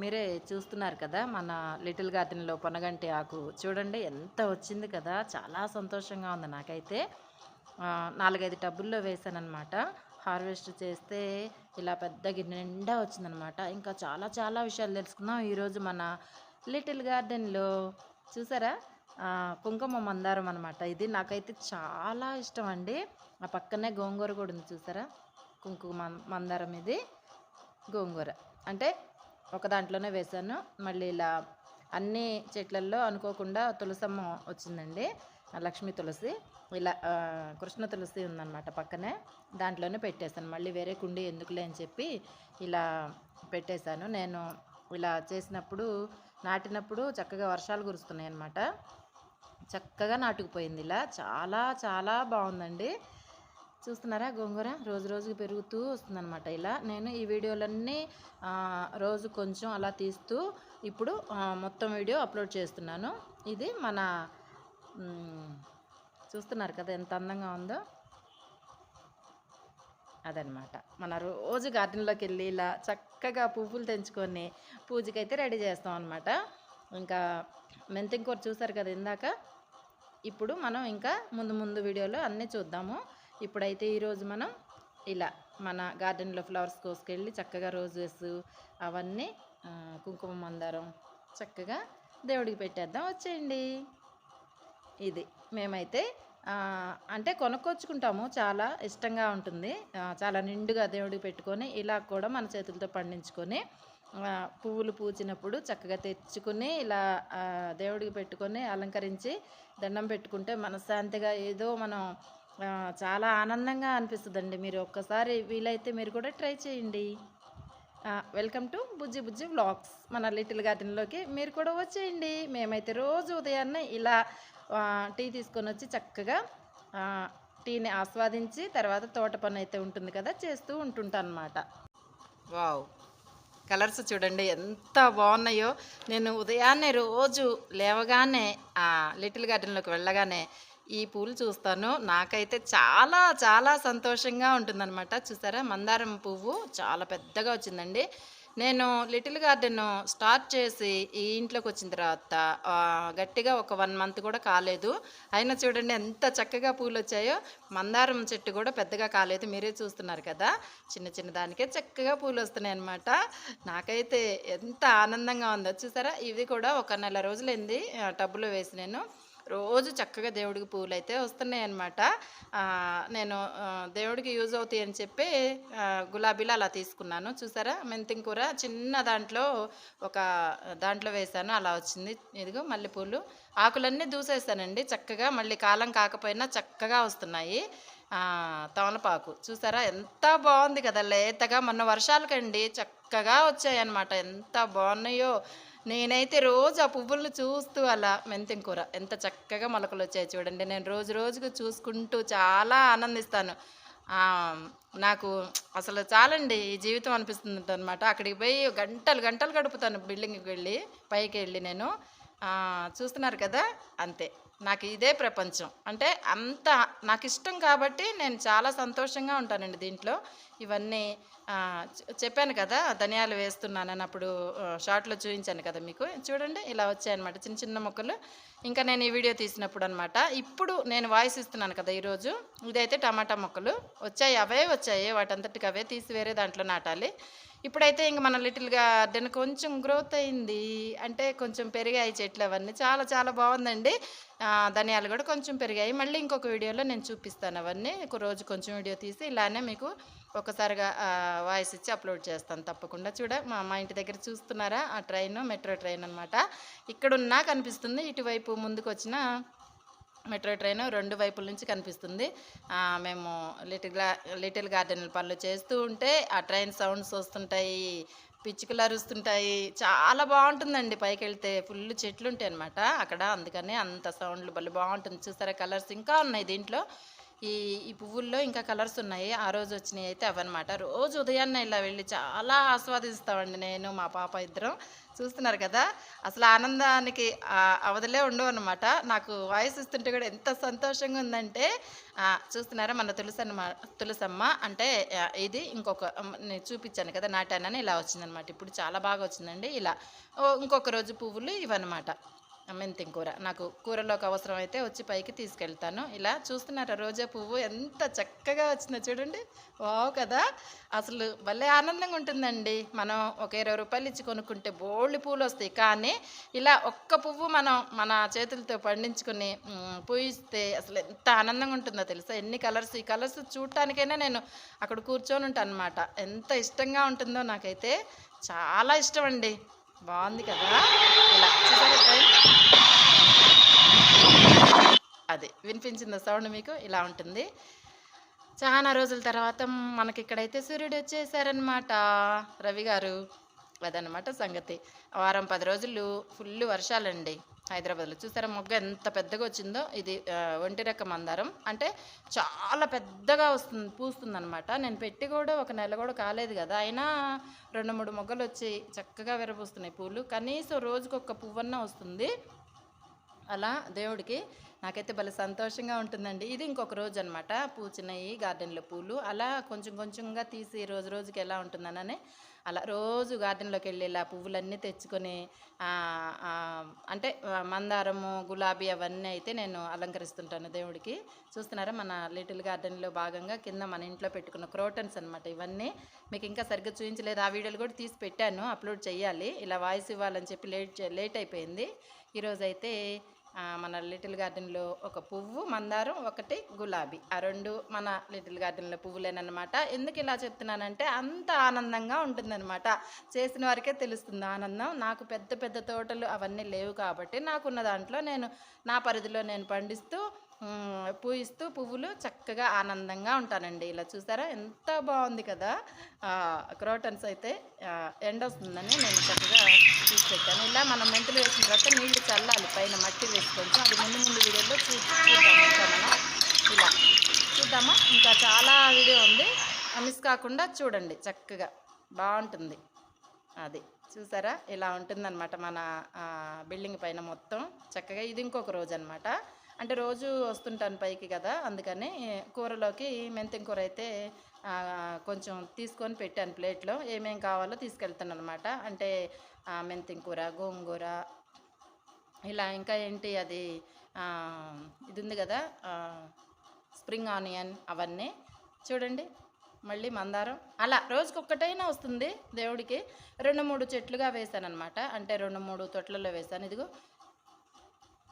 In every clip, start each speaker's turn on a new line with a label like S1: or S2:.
S1: మీరే చూస్తున్నారు కదా మన లిటిల్ గార్డెన్లో పొనగంటి ఆకు. చూడండి ఎంత వచ్చింది కదా. చాలా సంతోషంగా ఉంది నాకైతే. నాలుగైదు టబ్బుల్లో వేసానమాట హార్వెస్ట్ చేస్తే ఇలా పెద్ద గిన్నె నిండా వచ్చిందనమాట ఇంకా చాలా చాలా విషయాలు తెలుసుకుందాం. ఈరోజు మన లిటిల్ గార్డెన్లో చూసారా? కుంకుమ మందారం అనమాట ఇది నాకైతే చాలా ఇష్టం అండి. ఆ పక్కనే గోంగూర కూడా ఉంది చూసారా? కుంకుమ మందారం ఇది. గోంగూర. అంటే ఒక దాంట్లోనే వేశాను. మళ్ళీ ఇలా అన్ని చెట్లల్లో అనుకోకుండా తులసమ్మ వచ్చిందండి. లక్ష్మీ తులసి. ఇలా కృష్ణ తులసి ఉందన్నమాట పక్కనే. దాంట్లోనే పెట్టేశాను. మళ్ళీ వేరే కుండీ ఎందుకులే అని చెప్పి ఇలా పెట్టేశాను. నేను ఇలా చేసినప్పుడు నాటినప్పుడు చక్కగా వర్షాలు కురుస్తున్నాయి అన్నమాట చక్కగా నాటుకుపోయింది ఇలా. చాలా చాలా బాగుందండి. చూస్తున్నారా? గోంగూర రోజు రోజుకి పెరుగుతూ వస్తుందన్నమాట. ఇలా నేను ఈ వీడియోలన్నీ రోజు కొంచెం అలా తీస్తూ ఇప్పుడు మొత్తం వీడియో అప్లోడ్ చేస్తున్నాను. ఇది మన చూస్తున్నారు కదా ఎంత అందంగా ఉందో? అదనమాట మన రోజు గార్డెన్లోకి వెళ్ళి ఇలా చక్కగా పువ్వులు తెంచుకొని పూజకైతే రెడీ చేస్తాం అనమాట ఇంకా మెంతింకూర చూసారు కదా ఇందాక? ఇప్పుడు మనం ఇంకా ముందు ముందు వీడియోలో అన్నీ చూద్దాము. ఇప్పుడైతే ఈరోజు మనం ఇలా మన గార్డెన్లో ఫ్లవర్స్ కోసుకెళ్ళి చక్కగా రోజెస్ అవన్నీ కుంకుమ మందారం చక్కగా దేవుడికి పెట్టేద్దాం. వచ్చేయండి. ఇది మేమైతే అంటే కొనుక్కొచ్చుకుంటాము. చాలా ఇష్టంగా ఉంటుంది. చాలా నిండుగా దేవుడికి పెట్టుకొని ఇలా కూడా మన చేతులతో పండించుకొని పువ్వులు పూచినప్పుడు చక్కగా తెచ్చుకుని ఇలా దేవుడికి పెట్టుకొని అలంకరించి దండం పెట్టుకుంటే మనశ్శాంతిగా ఏదో మనం చాలా ఆనందంగా అనిపిస్తుందండి. మీరు ఒక్కసారి వీలైతే మీరు కూడా ట్రై చేయండి. Welcome to Bujji Bujji vlogs. మన లిటిల్ గార్డెన్లోకి మీరు కూడా వచ్చేయండి. మేమైతే రోజు ఉదయాన్నే ఇలా టీ తీసుకొని వచ్చి చక్కగా టీని ఆస్వాదించి తర్వాత తోట పని అయితే ఉంటుంది కదా చేస్తూ ఉంటుంటాను అనమాట వావ్! కలర్స్ చూడండి ఎంత బాగున్నాయో. నేను ఉదయాన్నే రోజు లేవగానే లిటిల్ గార్డెన్లోకి వెళ్ళగానే ఈ పూలు చూస్తాను. నాకైతే చాలా చాలా సంతోషంగా ఉంటుందన్నమాట. చూసారా? మందారం పువ్వు చాలా పెద్దగా వచ్చిందండి. నేను లిటిల్ గార్డెన్ స్టార్ట్ చేసి ఈ ఇంట్లోకి వచ్చిన తర్వాత గట్టిగా ఒక వన్ మంత్ కూడా కాలేదు. అయినా చూడండి ఎంత చక్కగా పూలు వచ్చాయో. మందారం చెట్టు కూడా పెద్దగా కాలేదు. మీరే చూస్తున్నారు కదా? చిన్న చిన్న దానికే చక్కగా పూలు వస్తున్నాయి అనమాట నాకైతే ఎంత ఆనందంగా ఉందో. చూసారా? ఇవి కూడా ఒక నెల రోజులైంది టబ్బులో వేసి నేను. రోజు చక్కగా దేవుడికి పూలు అయితే వస్తున్నాయి అనమాట నేను దేవుడికి యూజ్ అవుతాయి అని చెప్పి గులాబీలు అలా తీసుకున్నాను. చూసారా? మెంతిం కూర చిన్న దాంట్లో ఒక దాంట్లో వేసాను అలా వచ్చింది. ఇదిగో మల్లెపూలు ఆకులన్నీ దూసేసానండి చక్కగా. మళ్ళీ కాలం కాకపోయినా చక్కగా వస్తున్నాయి. తమలపాకు. చూసారా? ఎంత బాగుంది కదా! లేతగా మొన్న వర్షాలకండి చక్కగా వచ్చాయి అనమాట ఎంత బాగున్నాయో! నేనైతే రోజు ఆ పువ్వులను చూస్తూ అలా మెంతిం కూర. ఎంత చక్కగా మొలకలు వచ్చాయి చూడండి. నేను రోజు రోజుకు చూసుకుంటూ చాలా ఆనందిస్తాను. నాకు అసలు చాలండి ఈ జీవితం అనిపిస్తుంది అనమాట అక్కడికి పోయి గంటలు గంటలు గడుపుతాను బిల్డింగ్కి వెళ్ళి పైకి వెళ్ళి నేను. చూస్తున్నారు కదా? అంతే. నాకు ఇదే ప్రపంచం. అంటే అంత నాకు ఇష్టం కాబట్టి నేను చాలా సంతోషంగా ఉంటానండి దీంట్లో. ఇవన్నీ చెప్పాను కదా ధనియాలు వేస్తున్నానని అప్పుడు షార్ట్లో చూపించాను కదా మీకు. చూడండి ఇలా వచ్చాయన్నమాట చిన్న చిన్న మొక్కలు. ఇంకా నేను ఈ వీడియో తీసినప్పుడు అనమాట ఇప్పుడు నేను వాయిస్ ఇస్తున్నాను కదా ఈరోజు. ఇదైతే టమాటా మొక్కలు. వచ్చాయి అవే వచ్చాయి. వాటంతటికి అవే తీసి వేరే దాంట్లో నాటాలి. ఇప్పుడైతే ఇంక మన లిటిల్ గార్డెన్ కొంచెం గ్రోత్ అయింది. అంటే కొంచెం పెరిగాయి చెట్లు అవన్నీ. చాలా చాలా బాగుందండి. ధనియాలు కూడా కొంచెం పెరిగాయి. మళ్ళీ ఇంకొక వీడియోలో నేను చూపిస్తాను అవన్నీ. ఒక రోజు కొంచెం వీడియో తీసి ఇలానే మీకు ఒకసారిగా వాయిస్ ఇచ్చి అప్లోడ్ చేస్తాను. తప్పకుండా చూడ మా మా ఇంటి దగ్గర చూస్తున్నారా? ఆ ట్రైన్ మెట్రో ట్రైన్ అనమాట ఇక్కడున్నా కనిపిస్తుంది. ఇటువైపు ముందుకు వచ్చిన మెట్రో ట్రైన్ రెండు వైపుల నుంచి కనిపిస్తుంది. మేము లిటిల్గా లిటిల్ గార్డెన్ పనులు చేస్తూ ఉంటే ఆ ట్రైన్ సౌండ్స్ వస్తుంటాయి పిచ్చుకలు అరుస్తుంటాయి. చాలా బాగుంటుందండి పైకి వెళ్తే ఫుల్ చెట్లు ఉంటాయి అనమాట అక్కడ అందుకని అంత సౌండ్లు భలే బాగుంటుంది. చూసారా కలర్స్ ఇంకా ఉన్నాయి దీంట్లో. ఈ ఈ పువ్వుల్లో ఇంకా కలర్స్ ఉన్నాయి. ఆ రోజు వచ్చినాయి అయితే అవన్నమాట. రోజు ఉదయాన్నే ఇలా వెళ్ళి చాలా ఆస్వాదిస్తామండి నేను మా పాప ఇద్దరం. చూస్తున్నారు కదా? అసలు ఆనందానికి ఆ అవధులే ఉండవు అనమాట నాకు వాయిస్ ఇస్తుంటే కూడా ఎంత సంతోషంగా ఉందంటే చూస్తున్నారా మన తులసమ్మ తులసమ్మ? అంటే ఇది ఇంకొక నేను చూపించాను కదా నాటానని ఇలా వచ్చిందనమాట ఇప్పుడు చాలా బాగా వచ్చిందండి. ఇలా ఇంకొక రోజు పువ్వులు ఇవన్నమాట. మెంతి కూర. నాకు కూరలోకి అవసరమైతే వచ్చి పైకి తీసుకెళ్తాను. ఇలా చూస్తున్నారా రోజా పువ్వు ఎంత చక్కగా వచ్చిందో చూడండి. వావ్ కదా! అసలు భలే ఆనందంగా ఉంటుందండి. మనం ఒక ఇరవై రూపాయలు ఇచ్చి కొనుక్కుంటే బోల్డ్ పూలు వస్తాయి. కానీ ఇలా ఒక్క పువ్వు మనం మన చేతులతో పండించుకుని పూయిస్తే అసలు ఎంత ఆనందంగా ఉంటుందో తెలుసా? ఎన్ని కలర్స్ ఈ కలర్స్ చూడటానికైనా నేను అక్కడ కూర్చొని ఉంటాను అనమాట ఎంత ఇష్టంగా ఉంటుందో నాకైతే చాలా ఇష్టం అండి. బాగుంది కదా? ఇలా చూసారా అది వినిపించింది సౌండ్ మీకు ఇలా ఉంటుంది. చాలా రోజుల తర్వాత మనకి ఇక్కడైతే సూర్యుడు వచ్చేసారనమాట రవి గారు. అదనమాట సంగతి. వారం పది రోజులు ఫుల్ వర్షాలండి హైదరాబాద్లో. చూసారా మొగ్గ ఎంత పెద్దగా వచ్చిందో ఇది ఒంటి రెక్క మందారం. అంటే చాలా పెద్దగా వస్తుంది పూస్తుంది అనమాట నేను పెట్టి కూడా ఒక నెల కూడా కాలేదు కదా. అయినా రెండు మూడు మొగ్గలు వచ్చి చక్కగా విరబూస్తున్నాయి పూలు. కనీసం రోజుకొక పువ్వన్న వస్తుంది. అలా దేవుడికి నాకైతే భలే సంతోషంగా ఉంటుందండి. ఇది ఇంకొక రోజు అనమాట పూచినాయి గార్డెన్లో పూలు. అలా కొంచెం కొంచెంగా తీసి రోజు రోజుకి ఎలా ఉంటుందనని అలా రోజు గార్డెన్లోకి వెళ్ళి ఇలా పువ్వులన్నీ తెచ్చుకొని అంటే మందారము గులాబీ అవన్నీ అయితే నేను అలంకరిస్తుంటాను దేవుడికి. చూస్తున్నారా మన లిటిల్ గార్డెన్లో భాగంగా కింద మన ఇంట్లో పెట్టుకున్న క్రోటన్స్ అనమాట ఇవన్నీ. మీకు ఇంకా సరిగ్గా చూపించలేదు ఆ వీడియోలు కూడా తీసి పెట్టాను. అప్లోడ్ చేయాలి ఇలా వాయిస్ ఇవ్వాలని చెప్పి లేట్ లేట్ అయిపోయింది. ఈరోజైతే మన లిటిల్ గార్డెన్లో ఒక పువ్వు మందారం ఒకటి గులాబీ. ఆ రెండు మన లిటిల్ గార్డెన్లో పువ్వులేనమాట ఎందుకు ఇలా చెప్తున్నానంటే అంత ఆనందంగా ఉంటుందన్నమాట. చేసిన వారికే తెలుస్తుంది ఆనందం. నాకు పెద్ద పెద్ద తోటలు అవన్నీ లేవు కాబట్టి నాకున్న దాంట్లో నేను నా పరిధిలో నేను పండిస్తూ మ్, పూయిస్తూ పువ్వులు చక్కగా ఆనందంగా ఉంటానండి. ఇలా చూసారా? ఎంత బాగుంది కదా? క్రోటన్స్ అయితే ఎండ వస్తుందని నేను చక్కగా తీసి పెట్టాను. ఇలా మనం మెంతులు వేసిన తర్వాత నీళ్ళు చల్లాలి పైన మట్టి వేసుకోవచ్చు. అది ముందు ముందు వీడియోలో చూ చూద్దాం ఇంకా మనం ఇలా చూద్దామా? ఇంకా చాలా వీడియో ఉంది. మిస్ కాకుండా చూడండి చక్కగా. బాగుంటుంది. అది చూసారా? ఇలా ఉంటుందన్నమాట మన బిల్డింగ్ పైన మొత్తం. చక్కగా ఇది ఇంకొక రోజు అనమాట అంటే రోజు వస్తుంటాను పైకి కదా అందుకని కూరలోకి మెంతెం కూర అయితే కొంచెం తీసుకొని పెట్టాను ప్లేట్లో. ఏమేం కావాలో తీసుకెళ్తాను అనమాట అంటే మెంతెం కూర గోంగూర ఇలా ఇంకా ఏంటి అది ఇది ఉంది కదా స్ప్రింగ్ ఆనియన్ అవన్నీ. చూడండి మళ్ళీ మందారం. అలా రోజుకొక్కటైనా వస్తుంది దేవుడికి. రెండు మూడు చెట్లుగా వేసాను అనమాట అంటే రెండు మూడు తొట్లలో వేసాను ఇదిగో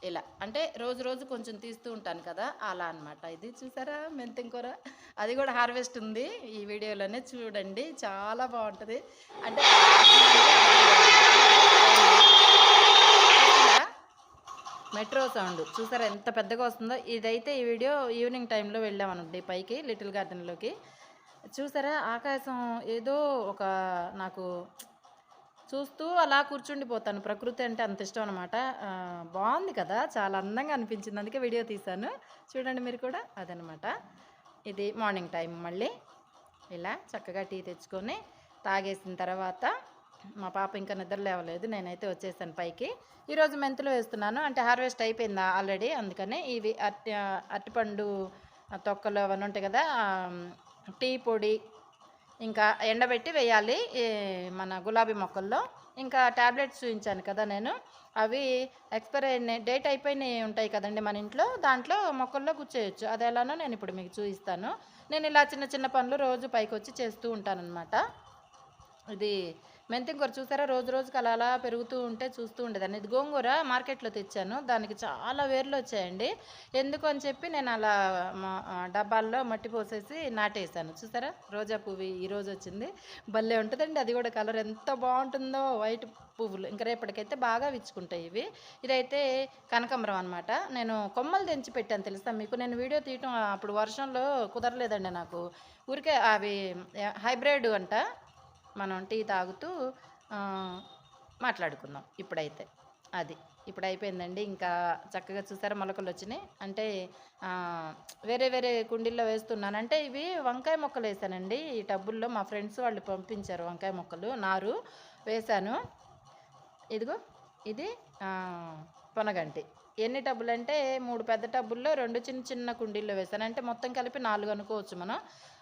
S1: ఇలా. అంటే రోజు రోజు కొంచెం తీస్తూ ఉంటాను కదా అలా అన్నమాట. ఇది చూసారా? మెంతింకూర. అది కూడా హార్వెస్ట్ ఉంది. ఈ వీడియోలోనే చూడండి. చాలా బాగుంటుంది. అంటే మెట్రో సౌండ్. చూసారా ఎంత పెద్దగా వస్తుందో? ఇదైతే ఈ వీడియో ఈవినింగ్ టైంలో వెళ్ళామనుకోండి పైకి లిటిల్ గార్డెన్లోకి. చూసారా? ఆకాశం ఏదో ఒక నాకు చూస్తూ అలా కూర్చుండిపోతాను. ప్రకృతి అంటే అంత ఇష్టం అనమాట బాగుంది కదా? చాలా అందంగా అనిపించింది. అందుకే వీడియో తీశాను. చూడండి మీరు కూడా అదనమాట ఇది మార్నింగ్ టైం మళ్ళీ. ఇలా చక్కగా టీ తెచ్చుకొని తాగేసిన తర్వాత మా పాప ఇంకా నిద్ర లేవలేదు. నేనైతే వచ్చేసాను పైకి. ఈరోజు మెంతులు వేస్తున్నాను. అంటే హార్వెస్ట్ అయిపోయిందా ఆల్రెడీ? అందుకని ఇవి అరటి అరటిపండు తొక్కలు అవన్నీ ఉంటాయి కదా టీ పొడి ఇంకా ఎండబెట్టి వేయాలి మన గులాబీ మొక్కల్లో. ఇంకా ట్యాబ్లెట్స్ చూపించాను కదా నేను. అవి ఎక్స్పైర్ అయిన డేట్ అయిపోయినవి ఉంటాయి కదండి మన ఇంట్లో. దాంట్లో మొక్కల్లో కూర్చోయచ్చు అది ఎలానో నేను ఇప్పుడు మీకు చూపిస్తాను నేను ఇలా చిన్న చిన్న పనులు రోజు పైకి వచ్చి చేస్తూ ఉంటానన్నమాట. ఇది మెంతింకూర చూసారా? రోజు రోజుకి అలా అలా పెరుగుతూ ఉంటే చూస్తూ ఉండేదాన్ని. ఇది గోంగూర మార్కెట్లో తెచ్చాను. దానికి చాలా వేర్లు వచ్చాయండి. ఎందుకు అని చెప్పి నేను అలా మా- డబ్బాల్లో మట్టి పోసేసి నాటేసాను చూసారా? రోజా పువ్వు ఈరోజు వచ్చింది. భలే ఉంటుందండి. అది కూడా కలర్ ఎంత బాగుంటుందో. వైట్ పువ్వులు. ఇంకా రేపటికైతే బాగా విచ్చుకుంటాయి ఇవి. ఇదైతే కనకాంబరం అనమాట నేను కొమ్మలు తెంచి పెట్టాను తెలుసా మీకు? నేను వీడియో తీయటం అప్పుడు వర్షంలో కుదరలేదండి నాకు. ఊరికే అవి హైబ్రిడ్ అంట. మనం టీ తాగుతూ మాట్లాడుకుందాం ఇప్పుడైతే. అది. ఇప్పుడు అయిపోయిందండి. ఇంకా చక్కగా చూసారా మొలకలు వచ్చినాయి. అంటే వేరే వేరే కుండీల్లో వేస్తున్నాను. అంటే ఇవి వంకాయ మొక్కలు వేసానండి. ఈ టబ్బుల్లో మా ఫ్రెండ్స్ వాళ్ళు పంపించారు వంకాయ మొక్కలు. నారు వేశాను ఇదిగో ఇది పొనగంటి. ఎన్ని టబ్బులు అంటే మూడు పెద్ద టబ్బుల్లో రెండు చిన్న చిన్న కుండీల్లో వేసాను. అంటే మొత్తం కలిపి నాలుగు అనుకోవచ్చు మనం.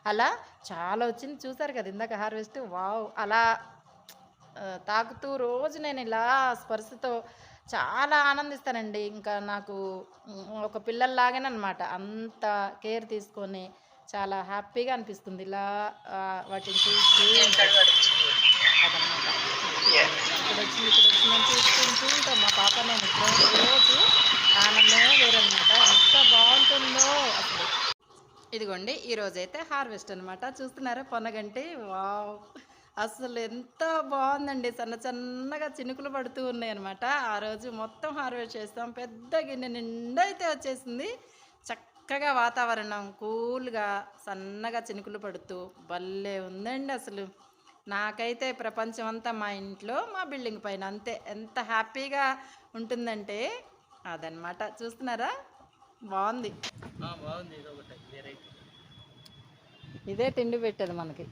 S1: అలా చాలా వచ్చింది. చూసారు కదా ఇందాక హార్వెస్ట్? వావ్! అలా తాకుతూ రోజు నేను ఇలా స్పర్శతో చాలా ఆనందిస్తానండి. ఇంకా నాకు ఒక పిల్లల్లాగానే అనమాట అంత కేర్ తీసుకొని చాలా హ్యాపీగా అనిపిస్తుంది. ఇలా వాటిని చూస్తూ ఉంటే. అదనమాట ఇక్కడ వచ్చింది ఇక్కడ వచ్చిందని చూసుకుంటూ ఉంటాం మా పాప నేను రోజు ఆనందమే వేరనమాట ఎంత బాగుంటుందో అసలు. ఇదిగోండి ఈరోజు అయితే హార్వెస్ట్ అనమాట చూస్తున్నారా పొనగంటి? వావ్! అసలు ఎంత బాగుందండి. చిన్న చిన్నగా చినుకులు పడుతూ ఉన్నాయి అనమాట ఆ రోజు మొత్తం హార్వెస్ట్ చేస్తాం. పెద్ద గిన్నె నిండా అయితే వచ్చేసింది. చక్కగా వాతావరణం కూల్గా సన్నగా చినుకులు పడుతూ భలే ఉందండి అసలు. నాకైతే ప్రపంచం అంతా మా ఇంట్లో మా బిల్డింగ్ పైన అంతే. ఎంత హ్యాపీగా ఉంటుందంటే అదనమాట చూస్తున్నారా? బాగుంది.
S2: బాగుంది. ఒకటి వెరైటీ
S1: ఇదే తిండి పెట్టేది మనకి.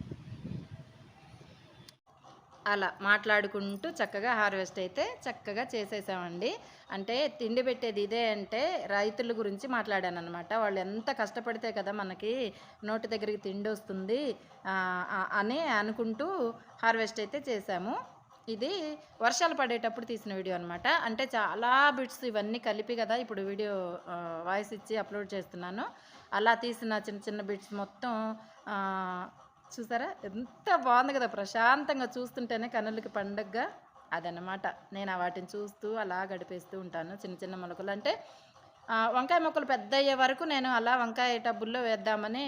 S1: అలా మాట్లాడుకుంటూ చక్కగా హార్వెస్ట్ అయితే చక్కగా చేసేసామండి. అంటే తిండి పెట్టేది ఇదే అంటే రైతుల గురించి మాట్లాడాను అనమాట వాళ్ళు ఎంత కష్టపడితే కదా మనకి నోటి దగ్గరికి తిండి వస్తుంది అని అనుకుంటూ హార్వెస్ట్ అయితే చేసాము ఇది వర్షాలు పడేటప్పుడు తీసిన వీడియో అనమాట అంటే చాలా బిట్స్ ఇవన్నీ కలిపి కదా ఇప్పుడు వీడియో వాయిస్ ఇచ్చి అప్లోడ్ చేస్తున్నాను. అలా తీసిన చిన్న చిన్న బిట్స్ మొత్తం చూసారా? ఎంత బాగుంది కదా! ప్రశాంతంగా చూస్తుంటేనే కన్నులకి పండగగా అదనమాట నేను ఆ వాటిని చూస్తూ అలా గడిపేస్తూ ఉంటాను చిన్న చిన్న మొలకలు. అంటే వంకాయ మొక్కలు పెద్ద అయ్యే వరకు నేను అలా వంకాయ టబ్బుల్లో వేద్దామని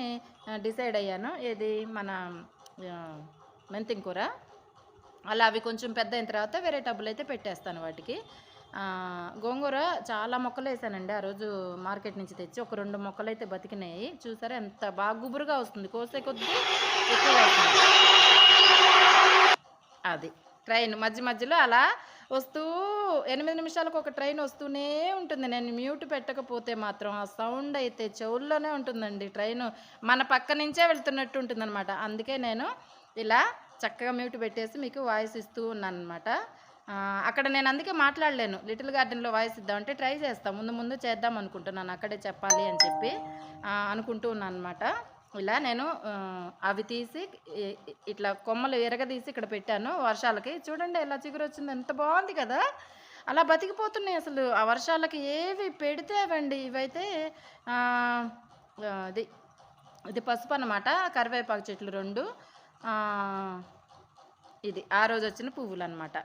S1: డిసైడ్ అయ్యాను. ఏది? మన ఆ, మెంతిం కూర. అలా అవి కొంచెం పెద్ద అయిన తర్వాత వేరే టబ్బులు అయితే పెట్టేస్తాను వాటికి. గోంగూర చాలా మొక్కలు వేసానండి. ఆ రోజు మార్కెట్ నుంచి తెచ్చి ఒక రెండు మొక్కలు అయితే బతికినాయి. చూసారా ఎంత బాగా గుబురుగా వస్తుంది. కోసే కొద్దీ ఎక్కువ అది ట్రైన్ మధ్య మధ్యలో అలా వస్తూ ఎనిమిది నిమిషాలకు ఒక ట్రైన్ వస్తూనే ఉంటుంది. నేను మ్యూట్ పెట్టకపోతే మాత్రం ఆ సౌండ్ అయితే చెవుల్లోనే ఉంటుందండి. ట్రైన్ మన పక్క నుంచే వెళ్తున్నట్టు ఉంటుందన్నమాట. అందుకే నేను ఇలా చక్కగా మ్యూట్ పెట్టేసి మీకు వాయిస్ ఇస్తూ ఉన్నాను అనమాట అక్కడ నేను అందుకే మాట్లాడలేను. లిటిల్ గార్డెన్లో వాయిస్ ఇద్దామంటే ట్రై చేస్తాం. ముందు ముందు చేద్దాం అనుకుంటున్నాను. అక్కడే చెప్పాలి అని చెప్పి అనుకుంటూ ఉన్నాను అనమాట ఇలా నేను అవి తీసి ఇట్లా కొమ్మలు ఎరగదీసి ఇక్కడ పెట్టాను. వర్షాలకి చూడండి ఎలా చిగురు వచ్చింది ఎంత బాగుంది కదా! అలా బతికిపోతున్నాయి అసలు. ఆ వర్షాలకి ఏవి పెడితే అవండి. ఇవైతే అది ఇది పసుపు అనమాట కరివేపాకు చెట్లు రెండు. ఇది ఆ రోజు వచ్చిన పువ్వులు అనమాట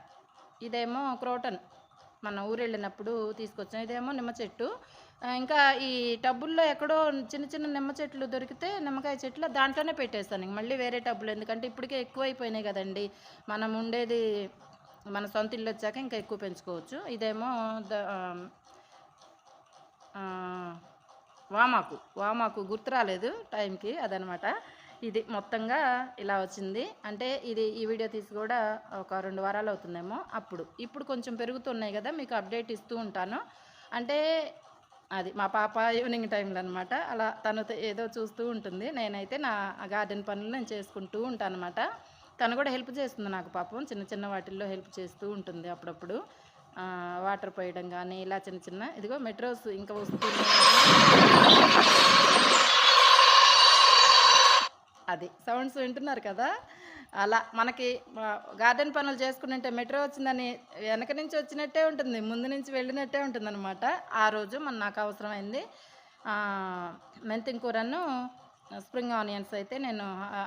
S1: ఇదేమో క్రోటన్. మన ఊరు వెళ్ళినప్పుడు తీసుకొచ్చాం. ఇదేమో నిమ్మ చెట్టు. ఇంకా ఈ టబ్బుల్లో ఎక్కడో చిన్న చిన్న నిమ్మ చెట్లు దొరికితే నిమ్మకాయ చెట్లు దాంట్లోనే పెట్టేస్తాను. మళ్ళీ వేరే టబ్బులు. ఎందుకంటే ఇప్పటికే ఎక్కువ అయిపోయినాయి కదండి. మనం ఉండేది మన సొంత ఇల్లు వచ్చాక ఇంకా ఎక్కువ పెంచుకోవచ్చు. ఇదేమో వామాకు. వామాకు గుర్తు రాలేదు టైంకి అదనమాట. ఇది మొత్తంగా ఇలా వచ్చింది. అంటే ఇది ఈ వీడియో తీసి కూడా ఒక రెండు వారాలు అవుతుందేమో అప్పుడు. ఇప్పుడు కొంచెం పెరుగుతున్నాయి కదా మీకు అప్డేట్ ఇస్తూ ఉంటాను. అంటే అది మా పాప ఈవినింగ్ టైంలో అనమాట అలా తను ఏదో చూస్తూ ఉంటుంది. నేనైతే నా గార్డెన్ పనులు నేను చేసుకుంటూ ఉంటాను అనమాట తను కూడా హెల్ప్ చేస్తుంది నాకు పాపం. చిన్న చిన్న వాటిల్లో హెల్ప్ చేస్తూ ఉంటుంది అప్పుడప్పుడు. వాటర్ పోయడం కానీ ఇలా చిన్న చిన్న ఇదిగో మెట్రోస్ ఇంకా వస్తుంది అది సౌండ్స్ వింటున్నారు కదా? అలా మనకి గార్డెన్ పనులు చేసుకుంటుంటే మెట్రో వచ్చిందని వెనక నుంచి వచ్చినట్టే ఉంటుంది ముందు నుంచి వెళ్ళినట్టే ఉంటుందన్నమాట. ఆ రోజు మన నాకు అవసరమైంది. ఆ, కూరను స్ప్రింగ్ ఆనియన్స్ అయితే నేను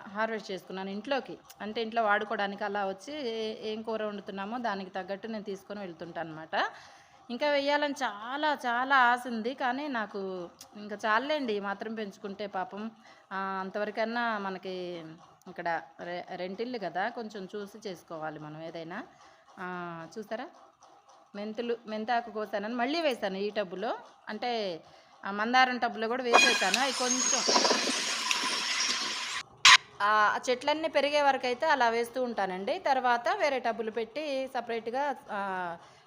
S1: హార్వెస్ట్ చేసుకున్నాను ఇంట్లోకి. అంటే ఇంట్లో వాడుకోవడానికి అలా వచ్చి ఏం కూర వండుతున్నామో దానికి తగ్గట్టు నేను తీసుకొని వెళ్తుంటాను అనమాట ఇంకా వెయ్యాలని చాలా చాలా ఆశ ఉంది. కానీ నాకు ఇంకా చాలండి మాత్రం పెంచుకుంటే పాపం అంతవరకన్నా మనకి ఇక్కడ రె రెంటిల్లు కదా. కొంచెం చూసి చేసుకోవాలి మనం ఏదైనా. చూస్తారా చూసారా? మెంతులు మెంతాకు కోసానని మళ్ళీ వేసాను ఈ టబ్బులో. అంటే మందారం టబ్బులో కూడా వేసేసాను. అవి కొంచెం ఆ చెట్లన్నీ పెరిగే వరకు అయితే అలా వేస్తూ ఉంటానండి. తర్వాత వేరే టబ్బులు పెట్టి సపరేట్గా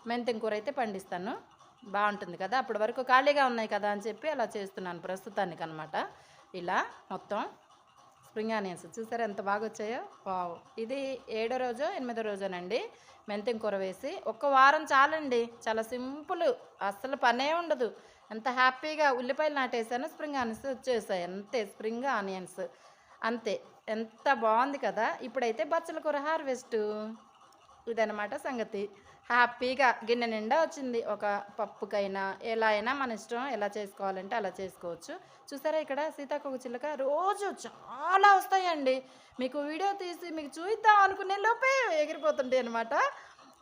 S1: మెంతిం కూర అయితే పండిస్తాను. బాగుంటుంది కదా? అప్పటి వరకు ఖాళీగా ఉన్నాయి కదా అని చెప్పి అలా చేస్తున్నాను ప్రస్తుతానికి అనమాట ఇలా మొత్తం స్ప్రింగ్ ఆనియన్స్ చూసారా ఎంత బాగా వచ్చాయో? వావ్! ఇది ఏడో రోజు ఎనిమిదో రోజునండి మెంతిం కూర వేసి ఒక్క వారం చాలండి. చాలా సింపుల్. అస్సలు పనే ఉండదు. ఎంత హ్యాపీగా ఉల్లిపాయలు నాటేసాను స్ప్రింగ్ ఆనియన్స్ వచ్చేసాయి. అంతే స్ప్రింగ్ ఆనియన్స్. అంతే. ఎంత బాగుంది కదా? ఇప్పుడైతే బచ్చల కూర హార్వెస్ట్. ఇదనమాట సంగతి. హ్యాపీగా గిన్నె నిండా వచ్చింది. ఒక పప్పుకైనా ఎలా అయినా మన ఇష్టం ఎలా చేసుకోవాలంటే అలా చేసుకోవచ్చు. చూసారా ఇక్కడ సీతాకోక చిలుక? రోజు చాలా వస్తాయండి. మీకు వీడియో తీసి మీకు చూద్దాం అనుకునే లోపే ఎగిరిపోతుంటాయి అనమాట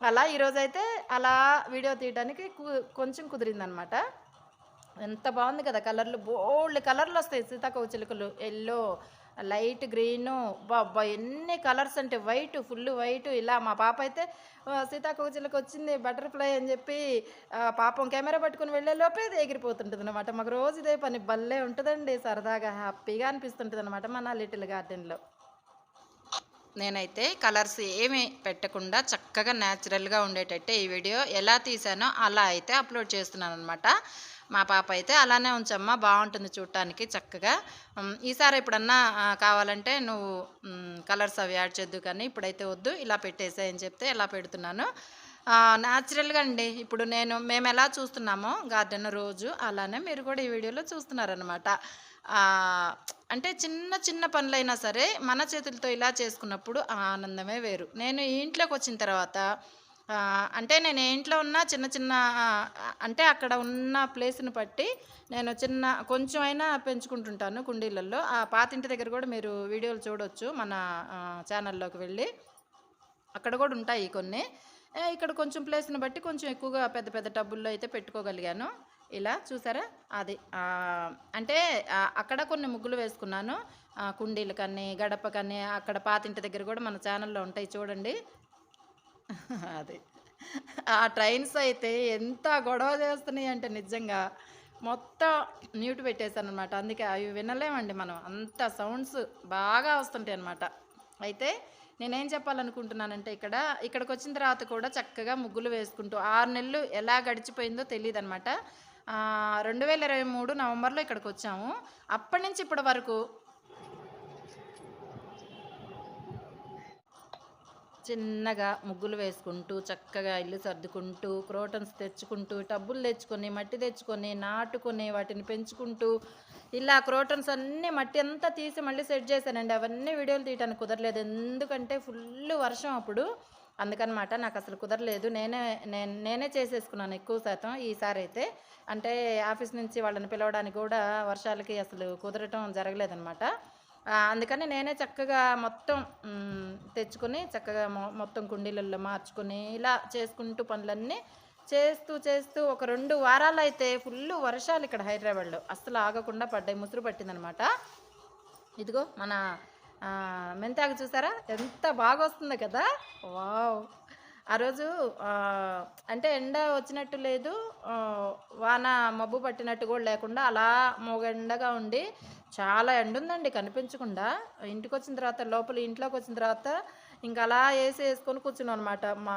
S1: అలా ఈరోజైతే అలా వీడియో తీయడానికి కు- కొంచెం కుదిరిందనమాట ఎంత బాగుంది కదా కలర్లు. బోల్డ్ కలర్లు వస్తాయి సీతాకోక చిలుకలు. Yellow light green. బాబా ఎన్ని కలర్స్ అంటే వైట్ ఫుల్ వైట్. ఇలా మా పాప అయితే సీతాకోచిలకు వచ్చింది బటర్ఫ్లై అని చెప్పి పాపం కెమెరా పట్టుకుని వెళ్ళే లోపే ఎగిరిపోతుంటుంది అనమాట మాకు రోజు ఇదే పని. భలే ఉంటుందండి సరదాగా హ్యాపీగా అనిపిస్తుంటుంది అనమాట మన లిటిల్ గార్డెన్లో. నేనైతే కలర్స్ ఏమి పెట్టకుండా చక్కగా న్యాచురల్గా ఉండేటట్టే ఈ వీడియో ఎలా తీసానో అలా అయితే అప్లోడ్ చేస్తున్నాను అనమాట మా పాప అయితే అలానే ఉంచమ్మా బాగుంటుంది చూడటానికి చక్కగా. ఈసారి ఎప్పుడన్నా కావాలంటే నువ్వు కలర్స్ అవి యాడ్ చేద్దు కానీ ఇప్పుడైతే వద్దు ఇలా పెట్టేసాయని అని చెప్తే ఇలా పెడుతున్నాను. న్యాచురల్గా అండి ఇప్పుడు నేను మేము ఎలా చూస్తున్నామో గార్డెన్ రోజు అలానే మీరు కూడా ఈ వీడియోలో చూస్తున్నారనమాట అంటే చిన్న చిన్న పనులైనా సరే మన చేతులతో ఇలా చేసుకున్నప్పుడు ఆనందమే వేరు. నేను ఈ ఇంట్లోకి వచ్చిన తర్వాత అంటే నేను ఇంట్లో ఉన్న చిన్న చిన్న అంటే అక్కడ ఉన్న ప్లేస్ని బట్టి నేను చిన్న కొంచెం అయినా పెంచుకుంటుంటాను కుండీలలో ఆ పాతింటి దగ్గర కూడా మీరు వీడియోలు చూడొచ్చు మన ఛానల్లోకి వెళ్ళి. అక్కడ కూడా ఉంటాయి కొన్ని. ఇక్కడ కొంచెం ప్లేస్ని బట్టి కొంచెం ఎక్కువగా పెద్ద పెద్ద టబ్బుల్లో అయితే పెట్టుకోగలిగాను. ఇలా చూసారా? అది అంటే అక్కడ కొన్ని ముగ్గులు వేసుకున్నాను. కుండీలు కానీ గడప కానీ అక్కడ పాతింటి దగ్గర కూడా మన ఛానల్లో ఉంటాయి చూడండి. అది. ఆ ట్రైన్స్ అయితే ఎంత గొడవ చేస్తున్నాయి అంటే నిజంగా మొత్తం మ్యూట్ పెట్టేశాను అనమాట అందుకే అవి వినలేమండి మనం. అంత సౌండ్స్ బాగా వస్తుంటాయి అనమాట అయితే నేనేం చెప్పాలనుకుంటున్నానంటే ఇక్కడ ఇక్కడికి వచ్చిన తర్వాత కూడా చక్కగా ముగ్గులు వేసుకుంటూ ఆరు నెలలు ఎలా గడిచిపోయిందో తెలియదు అనమాట రెండు వేల ఇరవై మూడు నవంబర్లో ఇక్కడికి వచ్చాము అప్పటి నుంచి ఇప్పటి వరకు చిన్నగా ముగ్గులు వేసుకుంటూ చక్కగా ఇల్లు సర్దుకుంటూ క్రోటన్స్ తెచ్చుకుంటూ టబ్బులు తెచ్చుకొని మట్టి తెచ్చుకొని నాటుకొని వాటిని పెంచుకుంటూ ఇలా క్రోటన్స్ అన్నీ మట్టి అంతా తీసి మళ్ళీ సెట్ చేశానండి. అవన్నీ వీడియోలు తీయడానికి కుదరలేదు. ఎందుకంటే ఫుల్ వర్షం అప్పుడు. అందుకనమాట నాకు అసలు కుదరలేదు. నేనే నేను నేనే చేసేసుకున్నాను ఎక్కువ శాతం ఈసారి అయితే. అంటే ఆఫీస్ నుంచి వాళ్ళని పిలవడానికి కూడా వర్షాలకి అసలు కుదరటం జరగలేదనమాట. అందుకని నేనే చక్కగా మొత్తం తెచ్చుకొని చక్కగా మొ- మొత్తం కుండీలలో మార్చుకొని ఇలా చేసుకుంటూ పనులన్నీ చేస్తూ చేస్తూ ఒక రెండు వారాలు అయితే ఫుల్ వర్షాలు ఇక్కడ హైదరాబాద్లో. అస్సలు ఆగకుండా పడ్డాయి ముసురు పట్టిందనమాట. ఇదిగో మన మెంతాకు చూసారా? ఎంత బాగా వస్తుంది కదా? వావ్! ఆ రోజు అంటే ఎండ వచ్చినట్టు లేదు వాన మబ్బు పట్టినట్టు కూడా లేకుండా అలా మోగెండగా ఉండి చాలా ఎండ ఉందండి కనిపించకుండా. ఇంటికి వచ్చిన తర్వాత లోపల ఇంట్లోకి వచ్చిన తర్వాత ఇంకా అలా వేసి వేసుకొని కూర్చున్నాం అనమాట మా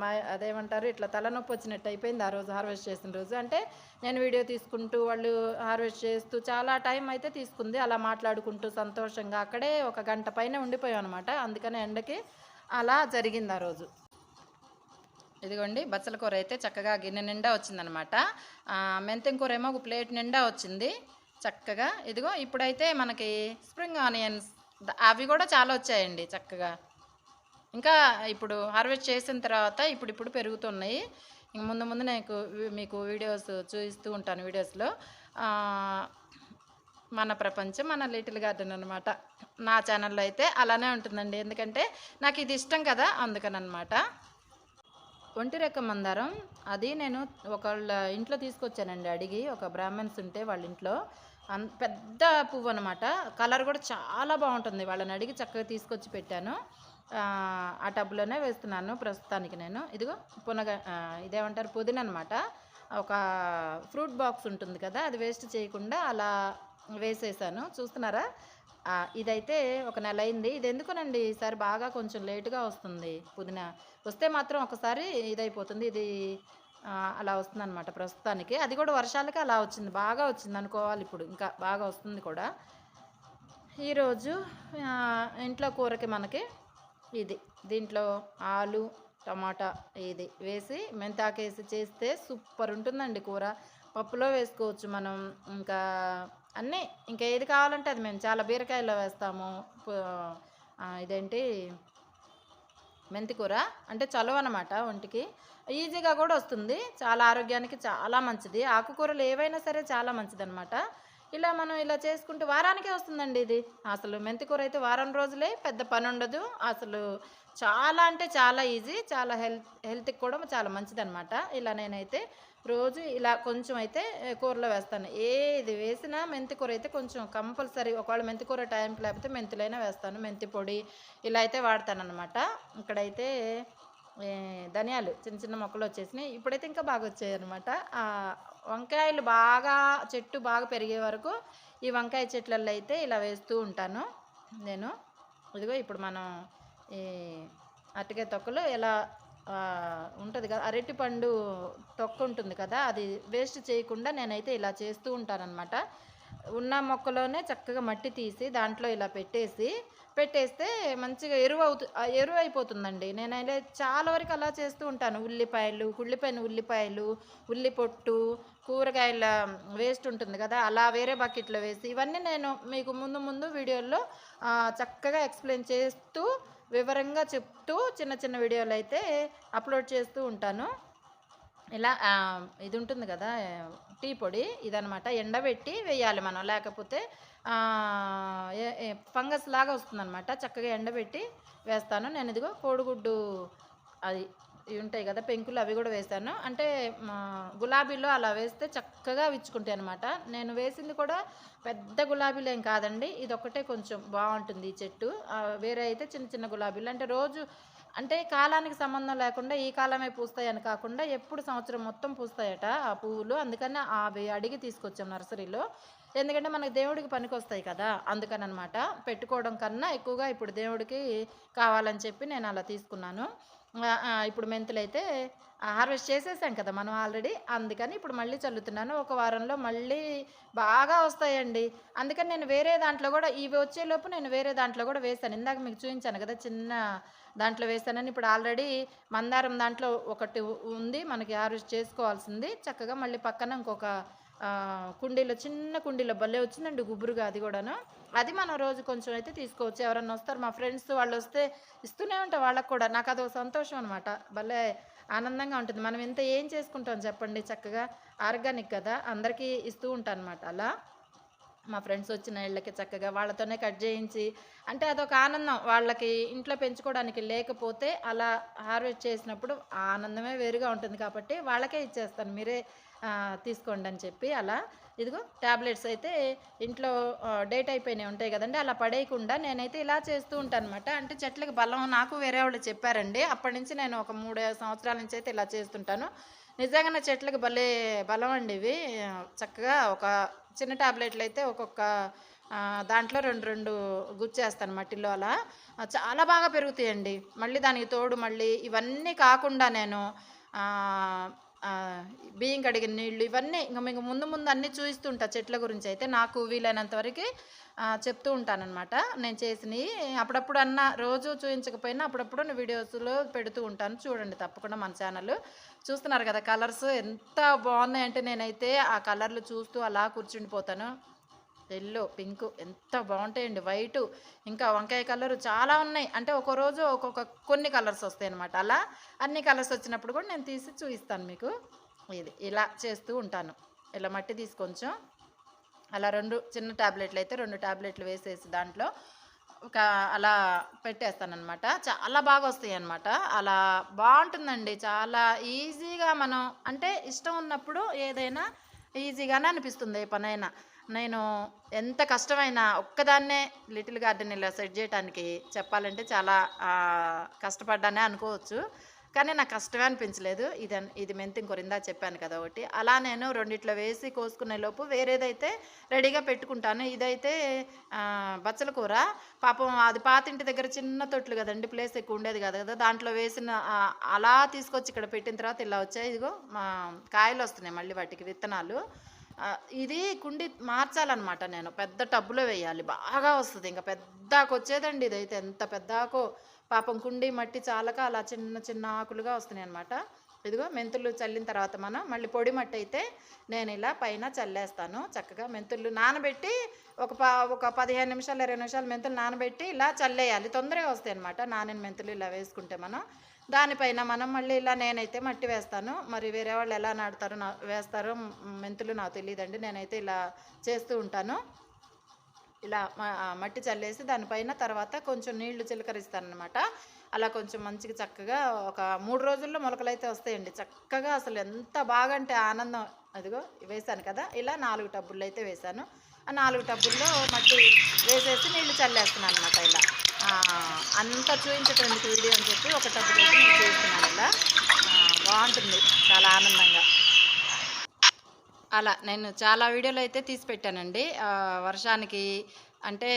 S1: మా అదేమంటారు ఇట్లా తలనొప్పి వచ్చినట్టు అయిపోయింది ఆ రోజు హార్వెస్ట్ చేసిన రోజు. అంటే నేను వీడియో తీసుకుంటూ వాళ్ళు హార్వెస్ట్ చేస్తూ చాలా టైం అయితే తీసుకుంది. అలా మాట్లాడుకుంటూ సంతోషంగా అక్కడే ఒక గంట పైన ఉండిపోయాం అనమాట అందుకని ఎండకి అలా జరిగింది ఆ రోజు. ఇదిగోండి బచ్చల కూర అయితే చక్కగా గిన్నె నిండా వచ్చిందనమాట. మెంతెం కూర ఏమో ఒక ప్లేట్ నిండా వచ్చింది. చక్కగా. ఇదిగో ఇప్పుడైతే మనకి స్ప్రింగ్ ఆనియన్స్ అవి కూడా చాలా వచ్చాయండి చక్కగా. ఇంకా ఇప్పుడు హార్వెస్ట్ చేసిన తర్వాత ఇప్పుడు ఇప్పుడు పెరుగుతున్నాయి. ఇంక ముందు ముందు నాకు మీకు వీడియోస్ చూపిస్తూ ఉంటాను వీడియోస్లో. మన ప్రపంచం మన లిటిల్ గార్డెన్ అనమాట నా ఛానల్లో అయితే అలానే ఉంటుందండి. ఎందుకంటే నాకు ఇది ఇష్టం కదా అందుకని ఒంటి రెక్క మందారం అది నేను ఒకళ్ళ ఇంట్లో తీసుకొచ్చానండి అడిగి ఒక బ్రాహ్మణ్స్ ఉంటే వాళ్ళ ఇంట్లో. అన్ పెద్ద పువ్వు అనమాట కలర్ కూడా చాలా బాగుంటుంది. వాళ్ళని అడిగి చక్కగా తీసుకొచ్చి పెట్టాను. ఆ, టబ్లోనే వేస్తున్నాను ప్రస్తుతానికి నేను. ఇదిగో పునగ ఇదేమంటారు? పుదీనా అనమాట ఒక ఫ్రూట్ బాక్స్ ఉంటుంది కదా అది వేస్ట్ చేయకుండా అలా వేసేసాను. చూస్తున్నారా? ఇదైతే ఒక నెల అయింది. ఇది ఎందుకునండి? ఈసారి బాగా కొంచెం లేటుగా వస్తుంది. పుదీనా వస్తే మాత్రం ఒకసారి ఇదైపోతుంది. ఇది అలా వస్తుంది అనమాట ప్రస్తుతానికి. అది కూడా వర్షాలకి అలా వచ్చింది. బాగా వచ్చింది అనుకోవాలి ఇప్పుడు. ఇంకా బాగా వస్తుంది కూడా. ఈరోజు ఇంట్లో కూరకి మనకి ఇది. దీంట్లో ఆలు టమాటా ఇది వేసి మెంతాకేసి చేస్తే సూపర్ ఉంటుందండి కూర. పప్పులో వేసుకోవచ్చు మనం. ఇంకా అన్నీ ఇంకా ఏది కావాలంటే అది మేము చాలా బీరకాయలో వేస్తాము. ఇదేంటి? మెంతి కూర అంటే చలువ అనమాట ఒంటికి. ఈజీగా కూడా వస్తుంది. చాలా ఆరోగ్యానికి చాలా మంచిది. ఆకుకూరలు ఏవైనా సరే చాలా మంచిది అనమాట ఇలా మనం ఇలా చేసుకుంటే వారానికే వస్తుందండి ఇది. అసలు మెంతి కూర అయితే వారం రోజులే పెద్ద పని ఉండదు. అసలు చాలా అంటే చాలా ఈజీ చాలా హెల్త్ హెల్త్కి కూడా చాలా మంచిది అనమాట ఇలా నేనైతే రోజు ఇలా కొంచెం అయితే కూరలో వేస్తాను. ఏది వేసినా మెంతి కూర అయితే కొంచెం కంపల్సరీ ఒకవేళ మెంతి కూర టైంకి లేకపోతే మెంతులైనా వేస్తాను. మెంతి పొడి ఇలా అయితే వాడతాను అనమాట ఇక్కడైతే ధనియాలు చిన్న చిన్న మొక్కలు వచ్చేసినాయి. ఇప్పుడైతే ఇంకా బాగా వచ్చాయి అనమాట వంకాయలు బాగా చెట్టు బాగా పెరిగే వరకు ఈ వంకాయ చెట్లలో అయితే ఇలా వేస్తూ ఉంటాను నేను. ఇదిగో ఇప్పుడు మనం ఈ అరటికాయ తొక్కలు ఎలా ఉంటుంది కదా అరటి పండు తొక్క ఉంటుంది కదా అది వేస్ట్ చేయకుండా నేనైతే ఇలా చేస్తూ ఉంటానన్నమాట. ఉన్న మొక్కలోనే చక్కగా మట్టి తీసి దాంట్లో ఇలా పెట్టేసి పెట్టేస్తే మంచిగా ఎరువు అవుతు ఎరువు అయిపోతుందండి. నేను అయితే చాలా వరకు అలా చేస్తూ ఉంటాను. ఉల్లిపాయలు ఉల్లిపైన ఉల్లిపాయలు ఉల్లి పొట్టు కూరగాయల వేస్ట్ ఉంటుంది కదా అలా వేరే బకెట్లో వేసి ఇవన్నీ నేను మీకు ముందు ముందు వీడియోల్లో చక్కగా ఎక్స్ప్లెయిన్ చేస్తూ వివరంగా చెప్తూ చిన్న చిన్న వీడియోలు అయితే అప్లోడ్ చేస్తూ ఉంటాను. ఇలా ఇది ఉంటుంది కదా టీ పొడి ఇదనమాట ఎండబెట్టి వేయాలి మనం. లేకపోతే ఏ- ఫంగస్ లాగా వస్తుందన్నమాట. చక్కగా ఎండబెట్టి వేస్తాను. నేను ఇదిగో కోడిగుడ్డు అది ఇవి ఉంటాయి కదా పెంకులు అవి కూడా వేస్తాను. అంటే మా గులాబీలో అలా వేస్తే చక్కగా విచ్చుకుంటాయి అనమాట నేను వేసింది కూడా పెద్ద గులాబీలు ఏం కాదండి. ఇది ఒక్కటే కొంచెం బాగుంటుంది ఈ చెట్టు. వేరే అయితే చిన్న చిన్న గులాబీలు. అంటే రోజు అంటే కాలానికి సంబంధం లేకుండా ఈ కాలమే పూస్తాయని కాకుండా ఎప్పుడు సంవత్సరం మొత్తం పూస్తాయట ఆ పువ్వులు. అందుకని అవి అడిగి తీసుకొచ్చాం నర్సరీలో. ఎందుకంటే మనకి దేవుడికి పనికొస్తాయి కదా అందుకని అనమాట పెట్టుకోవడం కన్నా ఎక్కువగా ఇప్పుడు దేవుడికి కావాలని చెప్పి నేను అలా తీసుకున్నాను. ఇప్పుడు మెంతులు అయితే హార్వెస్ట్ చేసేసాం కదా మనం ఆల్రెడీ. అందుకని ఇప్పుడు మళ్ళీ చల్లుతున్నాను. ఒక వారంలో మళ్ళీ బాగా వస్తాయండి. అందుకని నేను వేరే దాంట్లో కూడా ఇవి వచ్చేలోపు నేను వేరే దాంట్లో కూడా వేసాను ఇందాక మీకు చూపించాను కదా చిన్న దాంట్లో వేసానని ఇప్పుడు ఆల్రెడీ మందారం దాంట్లో ఒకటి ఉంది. మనకి హార్వెస్ట్ చేసుకోవాల్సింది. చక్కగా మళ్ళీ పక్కన ఇంకొక కుండీలో చిన్న కుండీలో భలే వచ్చిందండి గుబురుగా అది కూడాను. అది మనం రోజు కొంచెం అయితే తీసుకోవచ్చు. ఎవరన్నా వస్తారు మా ఫ్రెండ్స్ వాళ్ళు వస్తే ఇస్తూనే ఉంటాం వాళ్ళకు కూడా. నాకు అదొక సంతోషం అనమాట భలే ఆనందంగా ఉంటుంది. మనం ఇంత ఏం చేసుకుంటాం చెప్పండి చక్కగా. ఆర్గానిక్ కదా అందరికీ ఇస్తూ ఉంటాను అనమాట అలా మా ఫ్రెండ్స్ వచ్చిన ఇళ్ళకి చక్కగా వాళ్ళతోనే కట్ చేయించి అంటే అదొక ఆనందం. వాళ్ళకి ఇంట్లో పెంచుకోవడానికి లేకపోతే అలా హార్వెస్ట్ చేసినప్పుడు ఆనందమే వేరుగా ఉంటుంది కాబట్టి వాళ్ళకే ఇచ్చేస్తాను. మీరే తీసుకోండి అని చెప్పి అలా ఇదిగో ట్యాబ్లెట్స్ అయితే ఇంట్లో డేట్ అయిపోయినాయి ఉంటాయి కదండి అలా పడేయకుండా నేనైతే ఇలా చేస్తూ ఉంటాను అనమాట అంటే చెట్లకు బలం నాకు వేరే వాళ్ళు చెప్పారండి. అప్పటి నుంచి నేను ఒక మూడు సంవత్సరాల నుంచి అయితే ఇలా చేస్తుంటాను. నిజంగానే చెట్లకు భలే బలం అండి ఇవి. చక్కగా ఒక చిన్న టాబ్లెట్లు అయితే ఒక్కొక్క దాంట్లో రెండు రెండు గుచ్చేస్తాను మట్టిలో అలా. చాలా బాగా పెరుగుతాయండి. మళ్ళీ దానికి తోడు మళ్ళీ ఇవన్నీ కాకుండా నేను బియ్యం కడిగిన నీళ్ళు ఇవన్నీ ఇంకా మీకు ముందు ముందు అన్నీ చూపిస్తుంటా చెట్ల గురించి అయితే నాకు వీలైనంత వరకు చెప్తూ ఉంటానన్నమాట. నేను చేసినవి అప్పుడప్పుడు అన్న రోజు చూపించకపోయినా అప్పుడప్పుడు నేను వీడియోస్లో పెడుతూ ఉంటాను. చూడండి తప్పకుండా మన ఛానల్. చూస్తున్నారు కదా కలర్స్ ఎంత బాగున్నాయంటే నేనైతే ఆ కలర్లు చూస్తూ అలా కూర్చుండిపోతాను. ఎల్లో పింక్ ఎంత బాగుంటాయండి. వైట్ ఇంకా వంకాయ కలర్ చాలా ఉన్నాయి. అంటే ఒక రోజు ఒక్కొక్క కొన్ని కలర్స్ వస్తాయి అనమాట అలా అన్ని కలర్స్ వచ్చినప్పుడు కూడా నేను తీసి చూపిస్తాను మీకు. ఇది ఇలా చేస్తూ ఉంటాను. ఇలా మట్టి తీసి కొంచెం. అలా రెండు చిన్న ట్యాబ్లెట్లు అయితే రెండు ట్యాబ్లెట్లు వేసేసి దాంట్లో ఒక అలా పెట్టేస్తానమాట చాలా బాగా వస్తాయి అనమాట అలా బాగుంటుందండి. చాలా ఈజీగా మనం అంటే ఇష్టం ఉన్నప్పుడు ఏదైనా ఈజీగానే అనిపిస్తుంది ఏ పనైనా. నేను ఎంత కష్టమైనా ఒక్కదాన్నే లిటిల్ గార్డెన్ ఇలా సెట్ చేయడానికి చెప్పాలంటే చాలా కష్టపడ్డానే అనుకోవచ్చు. కానీ నాకు కష్టమే అనిపించలేదు. ఇది ఇది మెంతిం కొరిందా చెప్పాను కదా ఒకటి. అలా నేను రెండిట్లో వేసి కోసుకునే లోపు వేరేదైతే రెడీగా పెట్టుకుంటాను. ఇదైతే బచ్చల కూర. పాపం అది పాతింటి దగ్గర చిన్న తొట్లు కదండి ప్లేస్ ఎక్కువ ఉండేది కదా కదా. దాంట్లో వేసిన అలా తీసుకొచ్చి ఇక్కడ పెట్టిన తర్వాత ఇలా వచ్చాయి. ఇదిగో మా కాయలు వస్తున్నాయి మళ్ళీ వాటికి విత్తనాలు. ఇది కుండి మార్చాలన్నమాట నేను. పెద్ద టబ్బులో వేయాలి. బాగా వస్తుంది. ఇంకా పెద్దాకు వచ్చేదండి ఇదైతే. ఎంత పెద్దాకో పాపం కుండి మట్టి చాలక అలా చిన్న చిన్న ఆకులుగా వస్తున్నాయి అనమాట ఇదిగో మెంతులు చల్లిన తర్వాత మనం మళ్ళీ పొడి మట్టి అయితే నేను ఇలా పైన చల్లేస్తాను. చక్కగా మెంతులు నానబెట్టి ఒక ప ఒక పదిహేను నిమిషాలు ఇరవై నిమిషాలు మెంతులు నానబెట్టి ఇలా చల్లేయాలి. తొందరగా వస్తాయి అనమాట నానిన మెంతులు ఇలా వేసుకుంటే మనం దానిపైన మనం మళ్ళీ ఇలా నేనైతే మట్టి వేస్తాను. మరి వేరే వాళ్ళు ఎలా నాటుతారో నా వేస్తారో మెంతులు నాకు తెలియదండి నేనైతే ఇలా చేస్తూ ఉంటాను. ఇలా మట్టి చల్లేసి దానిపైన తర్వాత కొంచెం నీళ్ళు చిలకరిస్తానమాట అలా కొంచెం మంచిగా చక్కగా ఒక మూడు రోజుల్లో మొలకలు అయితే వస్తాయండి. చక్కగా అసలు ఎంత బాగా అంటే ఆనందం. అదిగో వేశాను కదా. ఇలా నాలుగు టబ్బుల్లో అయితే వేశాను. ఆ నాలుగు టబ్బుల్లో మట్టి వేసేసి నీళ్ళు చల్లేస్తున్నాను అనమాట ఇలా. అంతా చూపించటం ఎందుకు వీడియో అని చెప్పి ఒక టబ్బు అయితే నేను చూస్తున్నాను అలా బాగుంటుంది చాలా ఆనందంగా. అలా నేను చాలా వీడియోలు అయితే తీసి పెట్టానండి. వర్షానికి అంటే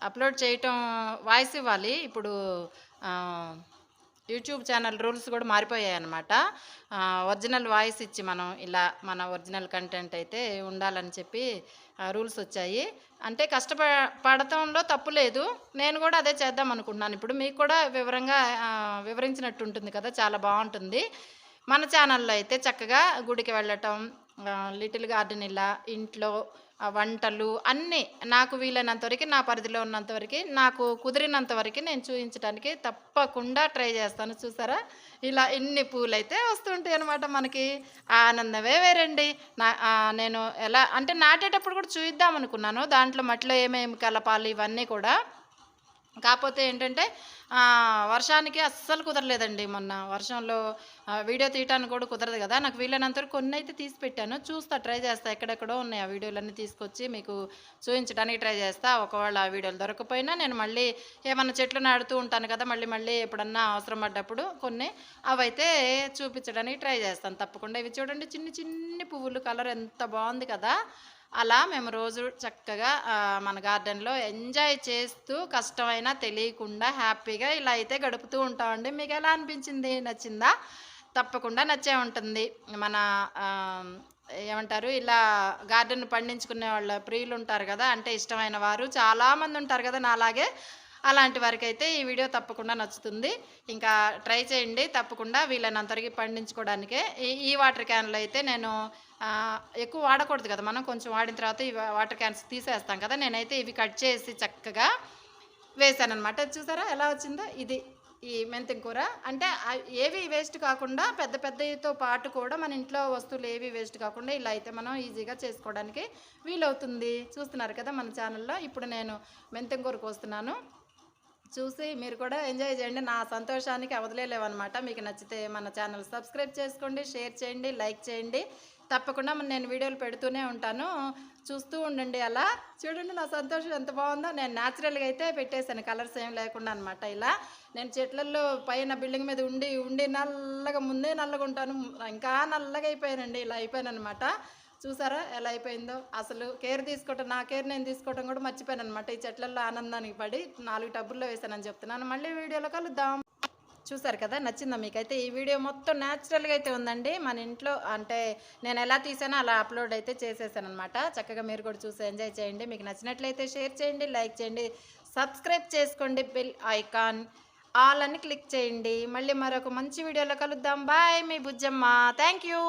S1: అప్లోడ్ చేయటం వాయిస్ ఇవ్వాలి. ఇప్పుడు యూట్యూబ్ ఛానల్ రూల్స్ కూడా మారిపోయాయి అనమాట ఒరిజినల్ వాయిస్ ఇచ్చి మనం ఇలా మన ఒరిజినల్ కంటెంట్ అయితే ఉండాలని చెప్పి రూల్స్ వచ్చాయి. అంటే కష్టపడటంలో తప్పు లేదు. నేను కూడా అదే చేద్దాం అనుకుంటున్నాను. ఇప్పుడు మీకు కూడా వివరంగా వివరించినట్టు ఉంటుంది కదా చాలా బాగుంటుంది. మన ఛానల్లో అయితే చక్కగా గుడికి వెళ్ళటం లిటిల్ గార్డెన్ ఇలా ఇంట్లో వంటలు అన్నీ నాకు వీలైనంత వరకు నా పరిధిలో ఉన్నంత వరకు నాకు కుదిరినంత వరకు నేను చూపించడానికి తప్పకుండా ట్రై చేస్తాను. చూసారా? ఇలా ఇన్ని పూలు అయితే వస్తుంటాయి అనమాట మనకి. ఆనందమే వేరండి. నా నేను ఎలా అంటే నాటేటప్పుడు కూడా చూద్దాం అనుకున్నాను దాంట్లో మట్టిలో ఏమేమి కలపాలి ఇవన్నీ కూడా. కాకపోతే ఏంటంటే వర్షానికి అస్సలు కుదరలేదండి మొన్న. వర్షంలో వీడియో తీయటానికి కూడా కుదరదు కదా. నాకు వీలైనంత వరకు కొన్ని అయితే తీసి పెట్టాను. చూస్తా ట్రై చేస్తా. ఎక్కడెక్కడో ఉన్నాయి ఆ వీడియోలన్నీ తీసుకొచ్చి మీకు చూపించడానికి ట్రై చేస్తా. ఒకవేళ ఆ వీడియోలు దొరకపోయినా నేను మళ్ళీ ఏమైనా చెట్లు నాడుతూ ఉంటాను కదా మళ్ళీ మళ్ళీ ఎప్పుడన్నా అవసరం పడ్డప్పుడు కొన్ని అవైతే చూపించడానికి ట్రై చేస్తాను. తప్పకుండా ఇవి చూడండి. చిన్ని చిన్ని పువ్వులు కలర్ ఎంత బాగుంది కదా. అలా మేము రోజు చక్కగా మన గార్డెన్లో ఎంజాయ్ చేస్తూ కష్టమైనా తెలియకుండా హ్యాపీగా ఇలా అయితే గడుపుతూ ఉంటామండి. మీకు ఎలా అనిపించింది? నచ్చిందా? తప్పకుండా నచ్చే ఉంటుంది. మన ఏమంటారు ఇలా గార్డెన్ పండించుకునే వాళ్ళ ప్రియులు ఉంటారు కదా అంటే ఇష్టమైన వారు చాలామంది ఉంటారు కదా నాలాగే. అలాంటి వారికి అయితే ఈ వీడియో తప్పకుండా నచ్చుతుంది. ఇంకా ట్రై చేయండి. తప్పకుండా వీళ్ళనంతరికి పండించుకోవడానికే. ఈ ఈ వాటర్ క్యాన్లు అయితే నేను ఎక్కువ వాడకూడదు కదా మనం. కొంచెం వాడిన తర్వాత ఈ వాటర్ క్యాన్స్ తీసేస్తాం కదా. నేనైతే ఇవి కట్ చేసి చక్కగా వేసాను అనమాట చూసారా ఎలా వచ్చిందో? ఇది ఈ మెంతిం కూర. అంటే ఏవి వేస్ట్ కాకుండా పెద్ద పెద్దతో పాటు కూడా మన ఇంట్లో వస్తువులు ఏవి వేస్ట్ కాకుండా ఇలా అయితే మనం ఈజీగా చేసుకోవడానికి వీలవుతుంది. చూస్తున్నారు కదా మన ఛానల్లో. ఇప్పుడు నేను మెంతిం కూర కోస్తున్నాను చూసి మీరు కూడా ఎంజాయ్ చేయండి. నా సంతోషానికి అవదలేలేవన్నమాట మీకు నచ్చితే మన ఛానల్ సబ్స్క్రైబ్ చేసుకోండి షేర్ చేయండి లైక్ చేయండి. తప్పకుండా నేను వీడియోలు పెడుతూనే ఉంటాను. చూస్తూ ఉండండి అలా. చూడండి నా సంతోషం ఎంత బాగుందో. నేను న్యాచురల్గా అయితే పెట్టేశాను. కలర్స్ ఏం లేకుండా అనమాట ఇలా. నేను చెట్లలో పైన బిల్డింగ్ మీద ఉండి ఉండి నల్లగా ముందే నల్లగా ఉంటాను. ఇంకా నల్లగా అయిపోయానండి. ఇలా అయిపోయాను అనమాట చూసారా ఎలా అయిపోయిందో? అసలు కేర్ తీసుకోవటం నా కేర్ నేను తీసుకోవటం కూడా మర్చిపోయాను అనమాట ఈ చెట్లలో ఆనందానికి పడి నాలుగు టబ్బుల్లో వేసానని చెప్తున్నాను. మళ్ళీ వీడియోలో కలుద్దాం. చూసారు కదా? నచ్చిందా మీకైతే? ఈ వీడియో మొత్తం న్యాచురల్గా అయితే ఉందండి. మన ఇంట్లో అంటే నేను ఎలా తీసానో అలా అప్లోడ్ అయితే చేసేసాను అనమాట చక్కగా మీరు కూడా చూసి ఎంజాయ్ చేయండి. మీకు నచ్చినట్లయితే షేర్ చేయండి లైక్ చేయండి సబ్స్క్రైబ్ చేసుకోండి బిల్ ఐకాన్ ఆల్ అని క్లిక్ చేయండి. మళ్ళీ మరొక మంచి వీడియోలో కలుద్దాం. బాయ్ మీ బుజ్జమ్మ. Thank you